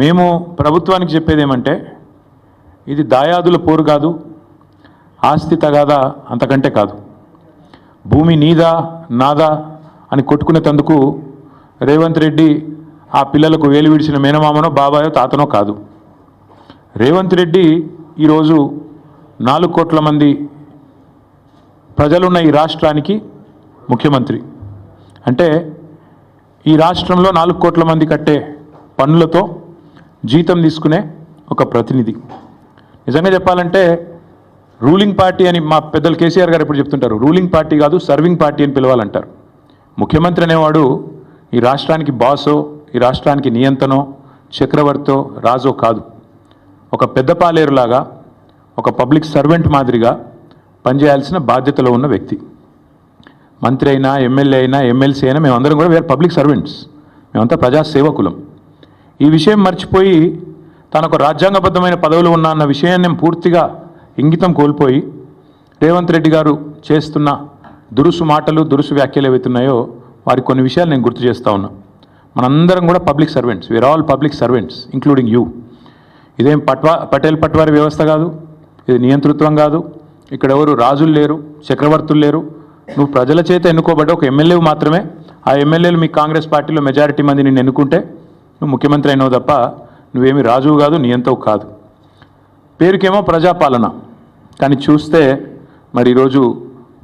మేము ప్రభుత్వానికి చెప్పేది ఏమంటే ఇది దాయాదుల పోరు కాదు ఆస్తి తగాదా అంతకంటే కాదు. భూమి నీదా నాదా అని కొట్టుకునేటందుకు రేవంత్ రెడ్డి ఆ పిల్లలకు వేలు విడిచిన మేనమామనో బాబాయో తాతనో కాదు. రేవంత్ రెడ్డి ఈరోజు నాలుగు కోట్ల మంది ప్రజలున్న ఈ రాష్ట్రానికి ముఖ్యమంత్రి. అంటే ఈ రాష్ట్రంలో నాలుగు కోట్ల మంది కట్టే పన్నులతో జీతం తీసుకునే ఒక ప్రతినిధి. నిజంగా చెప్పాలంటే రూలింగ్ పార్టీ అని మా పెద్దలు కేసీఆర్ గారు ఎప్పుడు చెప్తుంటారు రూలింగ్ పార్టీ కాదు సర్వింగ్ పార్టీ అని పిలవాలంటారు. ముఖ్యమంత్రి అనేవాడు ఈ రాష్ట్రానికి బాసో ఈ రాష్ట్రానికి నియంతనో చక్రవర్తో రాజో కాదు. ఒక పెద్ద పాలేరులాగా ఒక పబ్లిక్ సర్వెంట్ మాదిరిగా పనిచేయాల్సిన బాధ్యతలో ఉన్న వ్యక్తి. మంత్రి అయినా ఎమ్మెల్యే అయినా ఎమ్మెల్సీ అయినా మేమందరం కూడా వేరే పబ్లిక్ సర్వెంట్స్ మేమంతా ప్రజాసేవకులం. ఈ విషయం మర్చిపోయి తనకు రాజ్యాంగబద్ధమైన పదవులు ఉన్న అన్న విషయాన్ని పూర్తిగా ఇంగితం కోల్పోయి రేవంత్ రెడ్డి గారు చేస్తున్న దురుసు మాటలు దురుసు వ్యాఖ్యలు ఏవైతున్నాయో వారి కొన్ని విషయాలు నేను గుర్తు చేస్తా ఉన్నా. మనందరం కూడా public servants. We're all public servants including you ఇదేం పట్వా పటేల్ పట్వారి వ్యవస్థ కాదు ఇది నియంతృత్వం కాదు. ఇక్కడ ఎవరు రాజులు లేరు చక్రవర్తులు లేరు. నువ్వు ప్రజల చేత ఎన్నుకోబడ్డ ఒక ఎమ్మెల్యే మాత్రమే. ఆ ఎమ్మెల్యేలు మీ కాంగ్రెస్ పార్టీలో మెజారిటీ మంది నిన్ను ఎన్నుకుంటే నువ్వు ముఖ్యమంత్రి అయినావు తప్ప నువ్వేమి రాజువు కాదు నియంతవు కాదు. పేరుకేమో ప్రజాపాలన. కానీ చూస్తే మరి ఈరోజు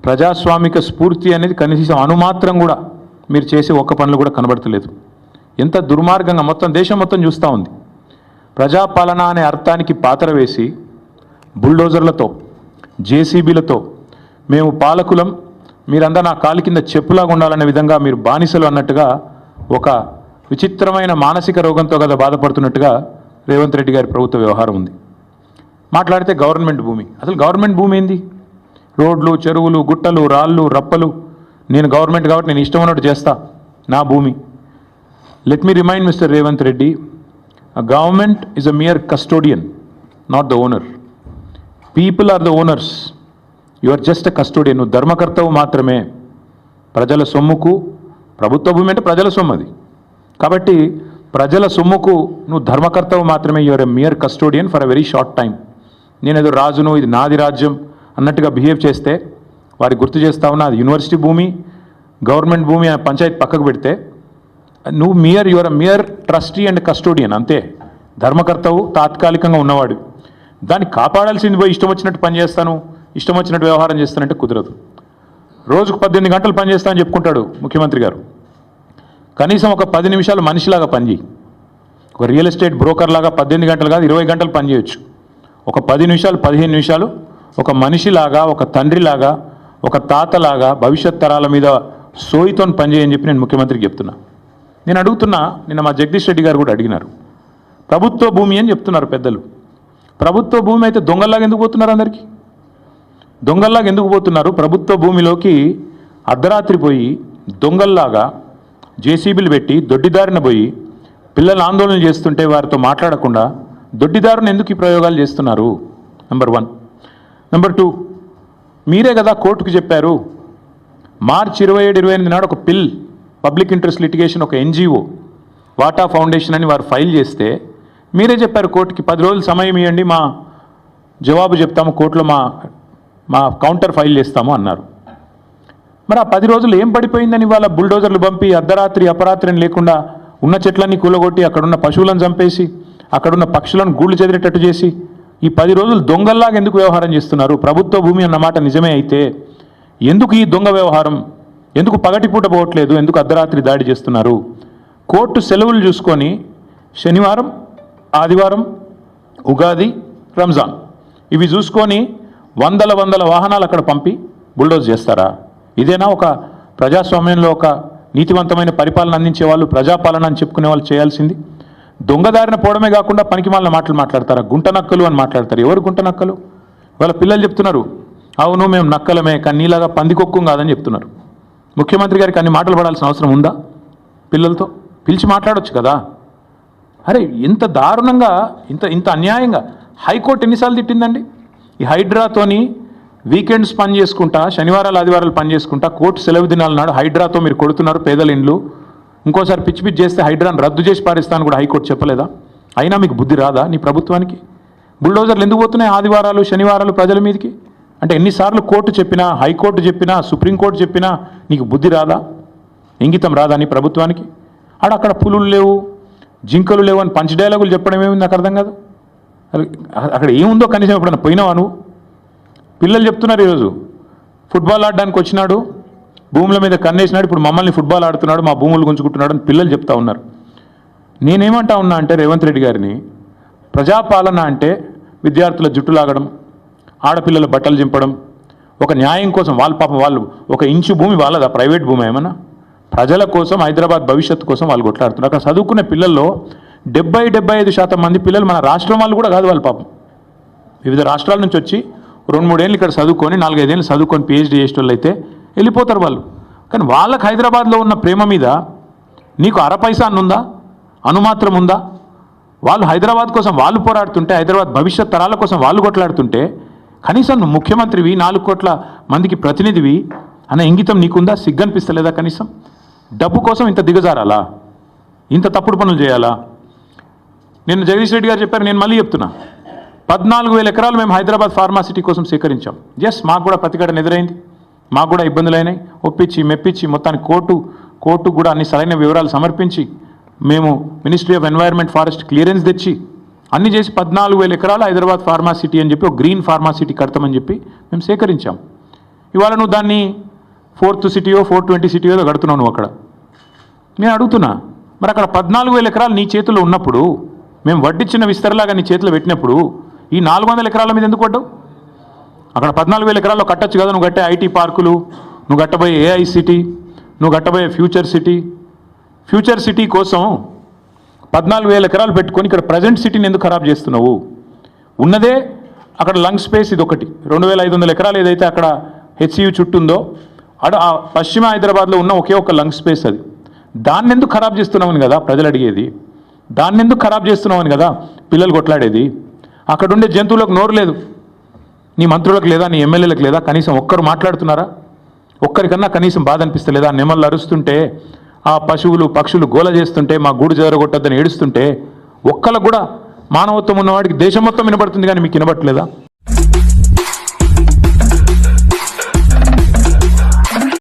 ప్రజాస్వామిక స్ఫూర్తి అనేది కనీసం అనుమాత్రం కూడా మీరు చేసే ఒక్క పనులు కూడా కనబడతలేదు. ఎంత దుర్మార్గంగా మొత్తం దేశం మొత్తం చూస్తూ ఉంది. ప్రజాపాలన అనే అర్థానికి పాత్ర వేసి బుల్డోజర్లతో జేసీబీలతో మేము పాలకులం మీరందరూ నా కాలు కింద చెప్పులాగా ఉండాలనే విధంగా మీరు బానిసలు అన్నట్టుగా ఒక విచిత్రమైన మానసిక రోగంతో కదా బాధపడుతున్నట్టుగా రేవంత్ రెడ్డి గారి ప్రభుత్వ వ్యవహారం ఉంది. మాట్లాడితే గవర్నమెంట్ భూమి. అసలు గవర్నమెంట్ భూమి ఏంది? రోడ్లు చెరువులు గుట్టలు రాళ్ళు రప్పలు. నేను గవర్నమెంట్ కాబట్టి నేను ఇష్టం ఉన్నట్టు చేస్తా. నా భూమి. Let me remind mister Revanth Reddy government is a mere custodian not the owner people are the owners you are just a custodian నువ్వు ధర్మకర్తవు మాత్రమే. ప్రజల సొమ్ముకు ప్రభుత్వ భూమి అంటే ప్రజల సొమ్ము అది. కాబట్టి ప్రజల సొమ్ముకు నువ్వు ధర్మకర్తవు మాత్రమే your a mere custodian for a very short time నేనేదో రాజును ఇది నాది రాజ్యం అన్నట్టుగా బిహేవ్ చేస్తే వారికి గుర్తు చేస్తా ఉన్నా అది యూనివర్సిటీ భూమి గవర్నమెంట్ భూమి అనే పంచాయతీ పక్కకు పెడితే నువ్వు mere your mere trustee and custodian అంతే. ధర్మకర్తవు తాత్కాలికంగా ఉన్నవాడు. దాన్ని కాపాడాల్సింది పోయి ఇష్టం వచ్చినట్టు పని చేస్తాను ఇష్టం వచ్చినట్టు వ్యవహారం చేస్తానంటే కుదరదు. రోజుకు పద్దెనిమిది గంటలు పనిచేస్తానని చెప్పుకుంటాడు ముఖ్యమంత్రి గారు. కనీసం ఒక పది నిమిషాలు మనిషిలాగా పనిచేయి. ఒక రియల్ ఎస్టేట్ బ్రోకర్ లాగా పద్దెనిమిది గంటలు కాదు ఇరవై గంటలు పనిచేయచ్చు. ఒక పది నిమిషాలు పదిహేను నిమిషాలు ఒక మనిషిలాగా ఒక తండ్రిలాగా ఒక తాతలాగా భవిష్యత్ తరాల మీద సోయితో పనిచేయని చెప్పి నేను ముఖ్యమంత్రికి చెప్తున్నా. నేను అడుగుతున్నా నిన్న మా జగదీష్ రెడ్డి గారు కూడా అడిగినారు. ప్రభుత్వ భూమి అని చెప్తున్నారు పెద్దలు. ప్రభుత్వ భూమి అయితే దొంగల్లాగా ఎందుకు పోతున్నారు అందరికీ? దొంగల్లాగా ఎందుకు పోతున్నారు? ప్రభుత్వ భూమిలోకి అర్ధరాత్రి పోయి దొంగల్లాగా జేసీబీలు పెట్టి దొడ్డిదారిన పోయి పిల్లలు ఆందోళన చేస్తుంటే వారితో మాట్లాడకుండా దొడ్డిదారుని ఎందుకు ఈ ప్రయోగాలు చేస్తున్నారు? నెంబర్ వన్ నెంబర్ టూ మీరే కదా కోర్టుకు చెప్పారు మార్చి ఇరవై ఏడు ఇరవై ఎనిమిది నాడు ఒక పిల్ పబ్లిక్ ఇంట్రెస్ట్ లిటిగేషన్ ఒక ఎన్జిఓ వాటా ఫౌండేషన్ అని వారు ఫైల్ చేస్తే మీరే చెప్పారు కోర్టుకి పది రోజులు సమయం ఇవ్వండి మా జవాబు చెప్తాము కోర్టులో మా మా కౌంటర్ ఫైల్ చేస్తాము అన్నారు. మరి ఆ పది రోజులు ఏం పడిపోయిందని వాళ్ళ బుల్డోజర్లు పంపి అర్ధరాత్రి అపరాత్రి అని లేకుండా ఉన్న చెట్లన్నీ కూలగొట్టి అక్కడున్న పశువులను చంపేసి అక్కడున్న పక్షులను గూళ్ళు చెదిరేటట్టు చేసి ఈ పది రోజులు దొంగల్లాగా ఎందుకు వ్యవహారం చేస్తున్నారు? ప్రభుత్వ భూమి అన్నమాట నిజమే అయితే ఎందుకు ఈ దొంగ వ్యవహారం? ఎందుకు పగటిపూట పోవట్లేదు? ఎందుకు అర్ధరాత్రి దాడి చేస్తున్నారు? కోర్టు సెలవులు చూసుకొని శనివారం ఆదివారం ఉగాది రంజాన్ ఇవి చూసుకొని వందల వందల వాహనాలు అక్కడ పంపి బుల్డోజ్ చేస్తారా? ఇదేనా ఒక ప్రజాస్వామ్యంలో ఒక నీతివంతమైన పరిపాలన అందించే వాళ్ళు ప్రజాపాలన అని చెప్పుకునే వాళ్ళు చేయాల్సింది? దొంగదారిన పోవడమే కాకుండా పనికి మాలిన మాటలు మాట్లాడతారా? గుంట నక్కలు అని మాట్లాడతారు. ఎవరు గుంట నక్కలు? వాళ్ళ పిల్లలు చెప్తున్నారు అవును మేము నక్కలమే కానీ నీలాగా పందికొక్కుం కాదని చెప్తున్నారు. ముఖ్యమంత్రి గారికి అన్ని మాటలు పడాల్సిన అవసరం ఉందా పిల్లలతో? పిలిచి మాట్లాడొచ్చు కదా. అరే ఇంత దారుణంగా ఇంత ఇంత అన్యాయంగా హైకోర్టు ఎన్నిసార్లు తిట్టిందండి? ఈ హైడ్రాతోని వీకెండ్స్ పని చేసుకుంటా శనివారాలు ఆదివారాలు పని చేసుకుంటా కోర్టు సెలవు దినాల నాడు హైడ్రాతో మీరు కొడుతున్నారు పేదల ఇండ్లు ఇంకోసారి పిచ్చి పిచ్చి చేస్తే హైడ్రాను రద్దు చేసి పారిస్తాను కూడా హైకోర్టు చెప్పలేదా? అయినా మీకు బుద్ధి రాదా నీ ప్రభుత్వానికి? బుల్డోజర్లు ఎందుకు పోతున్నాయి ఆదివారాలు శనివారాలు ప్రజల మీదకి? అంటే ఎన్నిసార్లు కోర్టు చెప్పినా హైకోర్టు చెప్పినా సుప్రీంకోర్టు చెప్పినా నీకు బుద్ధి రాదా? ఇంగితం రాదా నీ ప్రభుత్వానికి? ఆడ అక్కడ పులులు లేవు జింకలు లేవు అని పంచ డైలాగులు చెప్పడం ఏమింది? నాకు అర్థం కాదు. అక్కడ ఏముందో కనీసం ఎప్పుడన్నా పోయినావా నువ్వు? పిల్లలు చెప్తున్నారు ఈరోజు. ఫుట్బాల్ ఆడడానికి వచ్చినాడు భూముల మీద కన్నేసినాడు ఇప్పుడు మమ్మల్ని ఫుట్బాల్ ఆడుతున్నాడు మా భూములు గుంజుకుంటున్నాడు అని పిల్లలు చెప్తా ఉన్నారు. నేనేమంటా ఉన్నా అంటే రేవంత్ రెడ్డి గారిని ప్రజాపాలన అంటే విద్యార్థుల జుట్టు లాగడం ఆడపిల్లల బట్టలు చింపడం ఒక న్యాయం కోసం వాళ్ళ పాపం వాళ్ళు ఒక ఇంచు భూమి వాళ్ళదా ప్రైవేట్ భూమి ఏమన్నా? ప్రజల కోసం హైదరాబాద్ భవిష్యత్తు కోసం వాళ్ళు కొట్లాడుతున్నారు. అక్కడ చదువుకునే పిల్లల్లో డెబ్బై డెబ్బై ఐదు శాతం మంది పిల్లలు మన రాష్ట్రం వాళ్ళు కూడా కాదు వాళ్ళ పాపం. వివిధ రాష్ట్రాల నుంచి వచ్చి రెండు మూడేళ్ళు ఇక్కడ చదువుకొని నాలుగైదేళ్ళు చదువుకొని పిహెచ్డీ చేసేటోళ్ళు అయితే వెళ్ళిపోతారు వాళ్ళు. కానీ వాళ్ళకి హైదరాబాద్లో ఉన్న ప్రేమ మీద నీకు అర పైసా ఉందా అనుమాత్రం ఉందా? వాళ్ళు హైదరాబాద్ కోసం వాళ్ళు పోరాడుతుంటే హైదరాబాద్ భవిష్యత్ తరాల కోసం వాళ్ళు కొట్లాడుతుంటే కనీసం నువ్వు ముఖ్యమంత్రివి నాలుగు కోట్ల మందికి ప్రతినిధివి అన్న ఇంగితం నీకుందా? సిగ్గనిపిస్తలేదా కనీసం? డబ్బు కోసం ఇంత దిగజారాలా? ఇంత తప్పుడు పనులు చేయాలా? నిన్న జగదీష్ రెడ్డి గారు చెప్పారు నేను మళ్ళీ చెప్తున్నా. పద్నాలుగు వేల ఎకరాలు మేము హైదరాబాద్ ఫార్మాసిటీ కోసం సేకరించాం. ఎస్ మాకు కూడా ప్రతిఘటన ఎదురైంది. మాకు కూడా ఇబ్బందులు అయినాయి ఒప్పించి మెప్పించి మొత్తానికి కోర్టు కోర్టు కూడా అన్ని సరైన వివరాలు సమర్పించి మేము ministry of environment forest clearance తెచ్చి అన్ని చేసి పద్నాలుగు వేల ఎకరాలు హైదరాబాద్ ఫార్మాసిటీ అని చెప్పి ఒక గ్రీన్ ఫార్మాసిటీ కడతామని చెప్పి మేము సేకరించాం. ఇవాళ నువ్వు దాన్ని ఫోర్త్ సిటీయో ఫోర్ ట్వంటీ సిటీయో కడుతున్నావు నువ్వు అక్కడ. నేను అడుగుతున్నా మరి అక్కడ పద్నాలుగు వేల ఎకరాలు నీ చేతిలో ఉన్నప్పుడు మేము వడ్డిచ్చిన విస్తరలాగా నీ చేతిలో పెట్టినప్పుడు ఈ నాలుగు వందల ఎకరాల మీద ఎందుకు పడ్డావు? అక్కడ పద్నాలుగు వేల ఎకరాల్లో కట్టచ్చు కదా నువ్వు కట్టే ఐటీ పార్కులు నువ్వు కట్టబోయే ఏఐ సిటీ నువ్వు కట్టబోయే ఫ్యూచర్ సిటీ. ఫ్యూచర్ సిటీ కోసం పద్నాలుగు వేల ఎకరాలు పెట్టుకొని ఇక్కడ ప్రజెంట్ సిటీని ఎందుకు ఖరాబ్ చేస్తున్నావు? ఉన్నదే అక్కడ లంగ్ స్పేస్ ఇది ఒకటి రెండు వేల ఐదు వందల ఎకరాలు ఏదైతే అక్కడ హెచ్సియు చుట్టుందో ఉందో అడ ఆ పశ్చిమ హైదరాబాద్లో ఉన్న ఒకే ఒక లంగ్ స్పేస్ అది. దాన్ని ఎందుకు ఖరాబ్ చేస్తున్నామని కదా ప్రజలు అడిగేది. దాన్ని ఎందుకు ఖరాబ్ చేస్తున్నామని కదా పిల్లలు కొట్లాడేది. అక్కడుండే జంతువులకు నోరు లేదు. నీ మంత్రులకు లేదా నీ ఎమ్మెల్యేలకు లేదా కనీసం ఒక్కరు మాట్లాడుతున్నారా? ఒక్కరికన్నా కనీసం బాధ అనిపిస్తలేదా? నెమళ్ళు అరుస్తుంటే ఆ పశువులు పక్షులు గోల చేస్తుంటే మా గూడు జరగొట్టద్దని ఏడుస్తుంటే ఒక్కలకు కూడా మానవత్వం ఉన్నవాడికి దేశం మొత్తం వినబడుతుంది కానీ మీకు వినబట్టలేదా